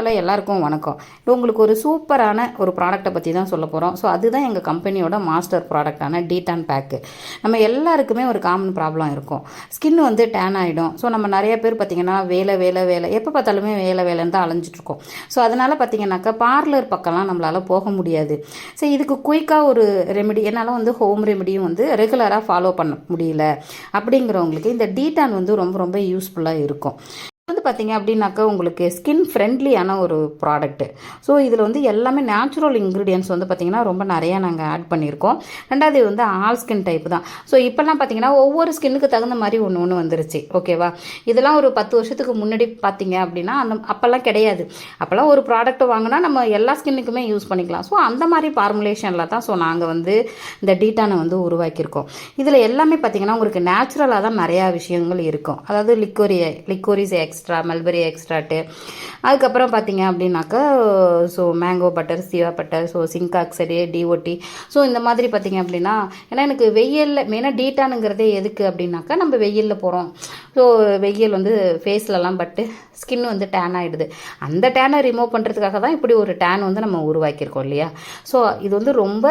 Hello எல்லாருக்கும் வணக்கம். இப்போ உங்களுக்கு ஒரு சூப்பரான ஒரு ப்ராடக்ட்டை பற்றி தான் சொல்ல போகிறோம் ஸோ அதுதான் எங்கள் கம்பெனியோட மாஸ்டர் ப்ராடக்டான டீடான் பேக்கு நம்ம எல்லாருக்குமே ஒரு காமன் ப்ராப்ளம் இருக்கும். ஸ்கின் வந்து டேன் ஆகிடும் ஸோ நம்ம நிறைய பேர் பார்த்திங்கன்னா வேலை வேலை வேலை எப்போ பார்த்தாலுமே வேலை வேலைன்னு தான் அலைஞ்சிட்ருக்கோம் ஸோ அதனால் பார்த்திங்கனாக்கா பார்லர் பக்கம்லாம் நம்மளால் போக முடியாது. ஸோ இதுக்கு குயிக்காக ஒரு ரெமெடி என்னால் வந்து ஹோம் ரெமெடியும் வந்து ரெகுலராக ஃபாலோ பண்ண முடியல. அப்படிங்கிறவங்களுக்கு இந்த டீடான் வந்து ரொம்ப ரொம்ப யூஸ்ஃபுல்லாக இருக்கும். வந்து பார்த்தீங்க அப்படின்னாக்கா உங்களுக்கு ஸ்கின் ஃப்ரெண்ட்லியான ஒரு ப்ராடக்ட்டு ஸோ இதில் வந்து எல்லாமே நேச்சுரல் இன்க்ரீடியன்ஸ் வந்து பார்த்திங்கன்னா ரொம்ப நிறையா நாங்கள் ஆட் பண்ணியிருக்கோம். ரெண்டாவது வந்து ஆல் ஸ்கின் டைப் தான். ஸோ இப்போல்லாம் பார்த்தீங்கன்னா ஒவ்வொரு ஸ்கின்னுக்கு தகுந்த மாதிரி ஒன்று ஒன்று வந்துருச்சு. ஓகேவா இதெல்லாம் ஒரு பத்து வருஷத்துக்கு முன்னாடி பார்த்தீங்க அப்படின்னா அந்த அப்போல்லாம் கிடையாது. அப்போல்லாம் ஒரு ப்ராடக்ட் வாங்கினா நம்ம எல்லா ஸ்கின்னுக்குமே யூஸ் பண்ணிக்கலாம். ஸோ அந்த மாதிரி ஃபார்முலேஷனில் தான் ஸோ நாங்கள் வந்து இந்த டீட்டானை வந்து உருவாக்கியிருக்கோம். இதில் எல்லாமே பார்த்தீங்கன்னா உங்களுக்கு நேச்சுரலாக தான் நிறையா விஷயங்கள் இருக்கும். அதாவது லிக்கோரி லிக்கோரிஸ் எக்ஸ் எக்ஸ்ட்ரா மல்பெரி எக்ஸ்ட்ராட்டு அதுக்கப்புறம் பார்த்தீங்க அப்படின்னாக்கா so mango butter சீவா butter so zinc ஆக்சரி டிஓடி ஸோ இந்த மாதிரி பார்த்தீங்க அப்படின்னா ஏன்னா எனக்கு வெயிலில் மெயினாக டீட்டானுங்கிறதே எதுக்கு அப்படின்னாக்கா நம்ம வெயிலில் போகிறோம் ஸோ வெயில் வந்து ஃபேஸ்லலாம் பட்டு ஸ்கின் வந்து டேன் ஆகிடுது அந்த டேனை ரிமூவ் பண்ணுறதுக்காக தான் இப்படி ஒரு டேன் வந்து நம்ம உருவாக்கியிருக்கோம் இல்லையா? ஸோ இது வந்து ரொம்ப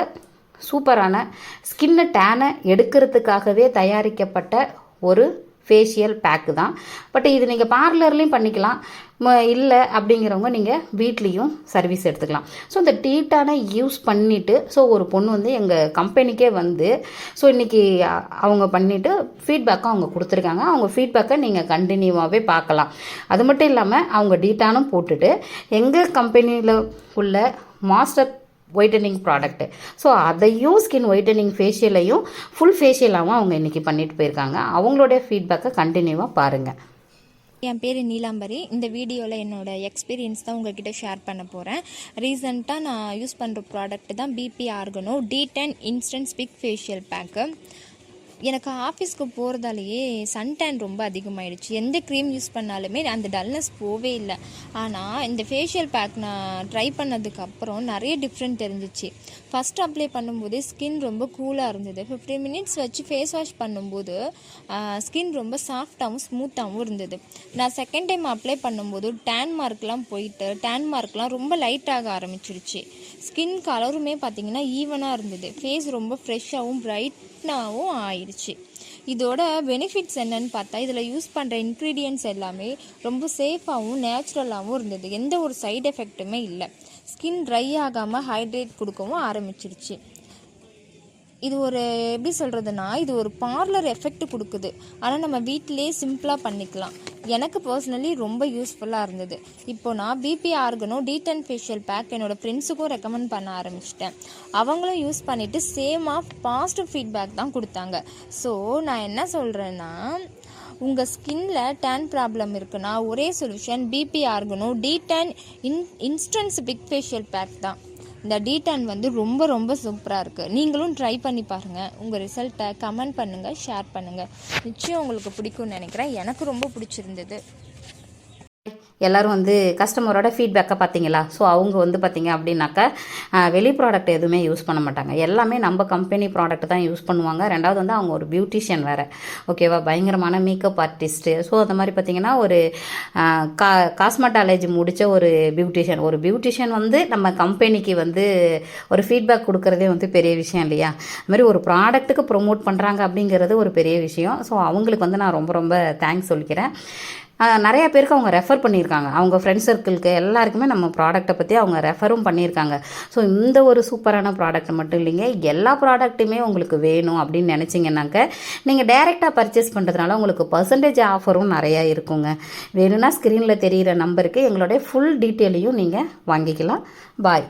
சூப்பரான ஸ்கின்னு டேனை எடுக்கிறதுக்காகவே தயாரிக்கப்பட்ட ஒரு ஃபேஷியல் பேக்கு தான். பட் இது நீங்கள் பார்லர்லேயும் பண்ணிக்கலாம். இல்லை அப்படிங்கிறவங்க நீங்கள் வீட்லேயும் சர்வீஸ் எடுத்துக்கலாம். ஸோ இந்த டீட்டானை யூஸ் பண்ணிவிட்டு ஸோ ஒரு பொண்ணு வந்து எங்கள் கம்பெனிக்கே வந்து ஸோ இன்றைக்கி அவங்க பண்ணிவிட்டு ஃபீட்பேக்கும் அவங்க கொடுத்துருக்காங்க. அவங்க ஃபீட்பேக்கை நீங்கள் கண்டினியூவாகவே பார்க்கலாம். அது மட்டும் இல்லாமல் அவங்க டீட்டானும் போட்டுட்டு எங்கள் கம்பெனியில் உள்ள மாஸ்டர் ஒயிட்டனிங் ப்ராடக்ட்டு ஸோ அதையும் ஸ்கின் ஒயிட்டனிங் ஃபேஷியலையும் ஃபுல் ஃபேஷியலாகவும் அவங்க இன்றைக்கி பண்ணிட்டு போயிருக்காங்க. அவங்களுடைய ஃபீட்பேக்கை கண்டினியூவாக பாருங்கள் என் பேர் நீலாம்பரி. இந்த வீடியோவில் என்னோட எக்ஸ்பீரியன்ஸ் தான் உங்ககிட்ட ஷேர் பண்ண போகிறேன் ரீசெண்டாக நான் யூஸ் பண்ணுற ப்ராடக்ட் தான் BB organo D tan instant SPIC facial pack எனக்கு ஆஃபீஸ்க்கு போகிறதாலேயே சன்டேன் ரொம்ப அதிகமாகிடுச்சு எந்த க்ரீம் யூஸ் பண்ணாலுமே அந்த டல்னஸ் போவே இல்லை. ஆனால் இந்த ஃபேஷியல் பேக் நான் ட்ரை பண்ணதுக்கப்புறம் நிறைய டிஃப்ரெண்ட் தெரிஞ்சிச்சு. ஃபஸ்ட் அப்ளை பண்ணும்போது ஸ்கின் ரொம்ப கூலாக இருந்தது. ஃபிஃப்டீன் மினிட்ஸ் வச்சு ஃபேஸ் வாஷ் பண்ணும்போது ஸ்கின் ரொம்ப சாஃப்டாகவும் ஸ்மூத்தாகவும் இருந்தது. நான் செகண்ட் டைம் அப்ளை பண்ணும்போது டேன் மார்க்லாம் போயிட்டு டேன் மார்க்லாம் ரொம்ப லைட்டாக ஆரம்பிச்சிருச்சு. ஸ்கின் கலருமே பார்த்திங்கன்னா ஈவனாக இருந்தது. ஃபேஸ் ரொம்ப ஃப்ரெஷ்ஷாகவும் பிரைட்னாகவும் ஆயிடுச்சு. இதோட பெனிஃபிட்ஸ் என்னன்னு பார்த்தா இதில் யூஸ் பண்ணுற இன்க்ரீடியன்ட்ஸ் எல்லாமே ரொம்ப சேஃபாகவும் நேச்சுரலாகவும் இருந்தது. எந்த ஒரு சைடு எஃபெக்ட்டுமே இல்லை. ஸ்கின் ட்ரை ஆகாமல் ஹைட்ரேட் கொடுக்கவும் ஆரம்பிச்சிருச்சு. இது ஒரு எப்படி சொல்கிறதுனா இது ஒரு பார்லர் எஃபெக்ட் கொடுக்குது. ஆனால் நம்ம வீட்டிலே சிம்பிளாக பண்ணிக்கலாம். எனக்கு பர்சனலி ரொம்ப யூஸ்ஃபுல்லாக இருந்தது. இப்போ நான் BB organo detan facial pack என்னோட ஃப்ரெண்ட்ஸுக்கும் ரெக்கமெண்ட் பண்ண ஆரம்பிச்சிட்டேன். அவங்களும் யூஸ் பண்ணிவிட்டு சேமாக பாசிட்டிவ் ஃபீட்பேக் தான் கொடுத்தாங்க. ஸோ நான் என்ன சொல்கிறேன்னா உங்கள் ஸ்கின்ல டேன் ப்ராப்ளம் இருக்குன்னா ஒரே solution BB organo D tan in instance big facial pack தான். இந்த டீடான் வந்து ரொம்ப ரொம்ப சூப்பராக இருக்குது நீங்களும் ட்ரை பண்ணி பாருங்கள் உங்கள் ரிசல்ட்டை கமெண்ட் பண்ணுங்கள் ஷேர் பண்ணுங்கள் நிச்சயம் உங்களுக்கு பிடிக்கும்னு நினைக்கிறேன். எனக்கு ரொம்ப பிடிச்சிருந்தது. எல்லோரும் வந்து கஸ்டமரோட ஃபீட்பேக்கை பார்த்தீங்களா? ஸோ அவங்க வந்து பார்த்தீங்க அப்படின்னாக்கா வெளி ப்ராடக்ட் எதுவுமே யூஸ் பண்ண மாட்டாங்க. எல்லாமே நம்ம கம்பெனி ப்ராடக்ட் தான் யூஸ் பண்ணுவாங்க. ரெண்டாவது வந்து அவங்க ஒரு பியூட்டிஷியன் வேறு. ஓகேவா பயங்கரமான மேக்கப் ஆர்டிஸ்ட்டு ஸோ அந்த மாதிரி பார்த்தீங்கன்னா ஒரு கா காஸ்மெட்டாலஜி முடித்த ஒரு பியூட்டிஷியன் ஒரு பியூட்டிஷியன் வந்து நம்ம கம்பெனிக்கு வந்து ஒரு ஃபீட்பேக் கொடுக்குறதே வந்து பெரிய விஷயம் இல்லையா? அதுமாதிரி ஒரு ப்ராடக்ட்டுக்கு ப்ரொமோட் பண்ணுறாங்க அப்படிங்கிறது ஒரு பெரிய விஷயம். ஸோ அவங்களுக்கு வந்து நான் ரொம்ப ரொம்ப தேங்க்ஸ் சொல்லிக்கிறேன். நிறைய பேருக்கு அவங்க ரெஃபர் பண்ணியிருக்காங்க. அவங்க ஃப்ரெண்ட்ஸ் சர்க்கிளுக்கு எல்லாருக்குமே நம்ம ப்ராடக்ட்டை பற்றி அவங்க ரெஃபரும் பண்ணியிருக்காங்க. ஸோ இந்த ஒரு சூப்பரான ப்ராடக்ட் மட்டும் இல்லைங்க. எல்லா ப்ராடக்ட்டுமே உங்களுக்கு வேணும் அப்படின்னு நினச்சிங்கன்னாக்க நீங்கள் டைரெக்டாக பர்ச்சேஸ் பண்ணுறதுனால உங்களுக்கு பர்சன்டேஜ் ஆஃபரும் நிறையா இருக்குங்க. வேணும்னா ஸ்க்ரீனில் தெரிகிற நம்பருக்கு எங்களுடைய ஃபுல் டீட்டெயிலையும் நீங்கள் வாங்கிக்கலாம். பாய்